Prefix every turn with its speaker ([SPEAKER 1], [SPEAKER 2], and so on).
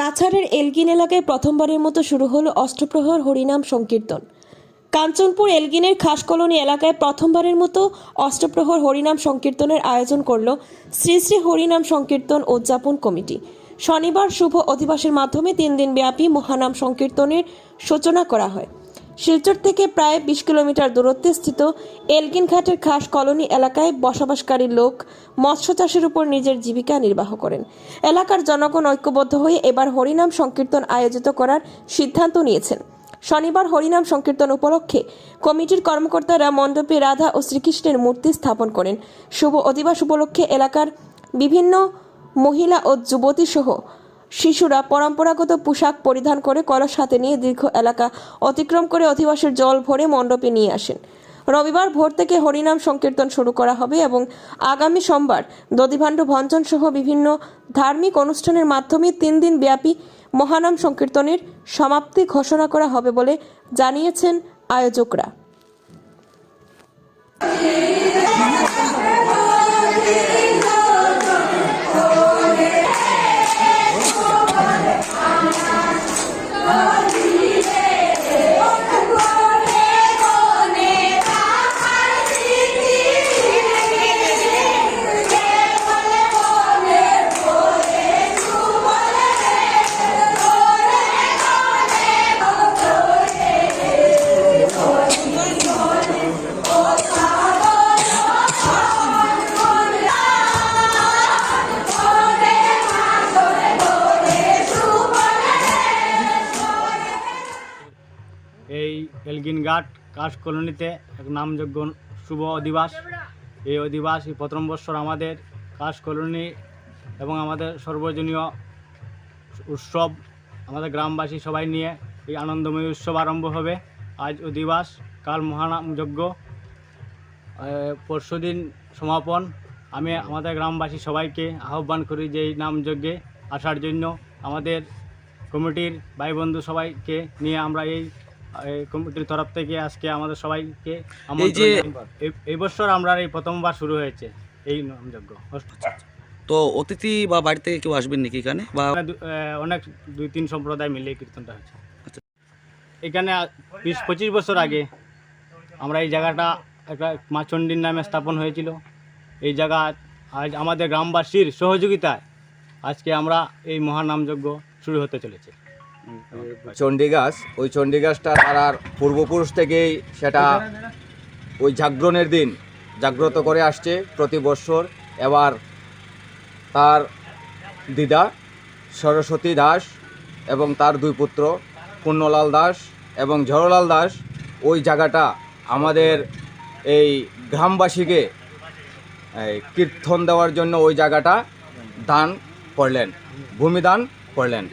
[SPEAKER 1] কাছাড়ের এলগিন এলাকায় প্রথমবারের মতো শুরু হলো অষ্টপ্রহর হরিনাম সংকীর্তন। কাঞ্চনপুর এলগিনের খাস কলোনি এলাকায় প্রথমবারের মতো অষ্টপ্রহর হরিনাম সংকীর্তনের আয়োজন করল শ্রী শ্রী হরিনাম সংকীর্তন উদযাপন কমিটি। শনিবার শুভ অধিবাসের মাধ্যমে তিন দিন ব্যাপী মহানাম সংকীর্তনের সূচনা করা হয়। শিলচর থেকে প্রায় বিশ কিলোমিটার দূরত্বে স্থিত এলগিন ঘাটের খাস কলোনি এলাকায় বসবাসকারী লোক মৎস্য চাষের উপর নিজের জীবিকা নির্বাহ করেন। এলাকার জনগণ ঐক্যবদ্ধ হয়ে এবার হরিনাম সংকীর্তন আয়োজিত করার সিদ্ধান্ত নিয়েছেন। শনিবার হরিনাম সংকীর্তন উপলক্ষে কমিটির কর্মকর্তারা মণ্ডপে রাধা ও শ্রীকৃষ্ণের মূর্তি স্থাপন করেন। শুভ অধিবাস উপলক্ষে এলাকার বিভিন্ন মহিলা ও যুবতী সহ শিশুরা পরম্পরাগত পোশাক পরিধান করে কলস হাতে নিয়ে দীর্ঘ এলাকা অতিক্রম করে অধিবাসের জল ভরে মণ্ডপে নিয়ে আসেন। রবিবার ভোর থেকে হরিনাম সংকীর্তন শুরু করা হবে এবং আগামী সোমবার দধিভাণ্ড ভঞ্জন সহ বিভিন্ন ধার্মিক অনুষ্ঠানের মাধ্যমে তিন দিন ব্যাপী মহানাম সংকীর্তনের সমাপ্তি ঘোষণা করা হবে বলে জানিয়েছেন আয়োজকরা।
[SPEAKER 2] এলগিনঘাট কাশ কলোনিতে এক নামযোগ্য শুভ অধিবাস। এই অধিবাস, এই প্রথম বৎসর আমাদের কাশ কলোনি এবং আমাদের সর্বজনীয় উৎসব আমাদের গ্রামবাসী সবাই নিয়ে এই আনন্দময় উৎসব আরম্ভ হবে। আজ অধিবাস, কাল মহানাম যজ্ঞ পরশুদিন সমাপন। আমি আমাদের গ্রামবাসী সবাইকে আহ্বান করি যে এই নামযজ্ঞে আসার জন্য। আমাদের কমিটির ভাই বন্ধু সবাইকে নিয়ে আমরা এই কমিটির তরফ থেকে আজকে আমাদের সবাইকে আমন্ত্রণ
[SPEAKER 3] যে-।
[SPEAKER 2] এই- এই বছর আমরা এই প্রথমবার শুরু হয়েছে এই নামযজ্ঞ।
[SPEAKER 3] তো অতিথি বা বাড়ি থেকে কেউ আসবেন নাকি এখানে? বা
[SPEAKER 2] অনেক দুই তিন সম্প্রদায় মিলে কীর্তনটা হয়েছে।
[SPEAKER 3] আচ্ছা।
[SPEAKER 2] এখানে বিশ পঁচিশ বছর আগে আমরা এই জায়গাটা একটা মা চণ্ডীর নামে স্থাপন হয়েছিল। এই জায়গা আজ আমাদের গ্রামবাসীর সহযোগিতায় আজকে আমরা এই মহানামযজ্ঞ শুরু হতে চলেছে।
[SPEAKER 4] চণ্ডীগাছ, ওই চণ্ডীগাছটা তারার পূর্বপুরুষ থেকেই সেটা ওই জাগরণের দিন জাগ্রত করে আসছে প্রতি বৎসর এবার তার দিদা সরস্বতী দাস এবং তার দুই পুত্র পূর্ণলাল দাস এবং ঝড়লাল দাস, ওই জায়গাটা আমাদের এই গ্রামবাসীকে কীর্তন দেওয়ার জন্য ওই জায়গাটা দান করলেন ভূমিদান করলেন।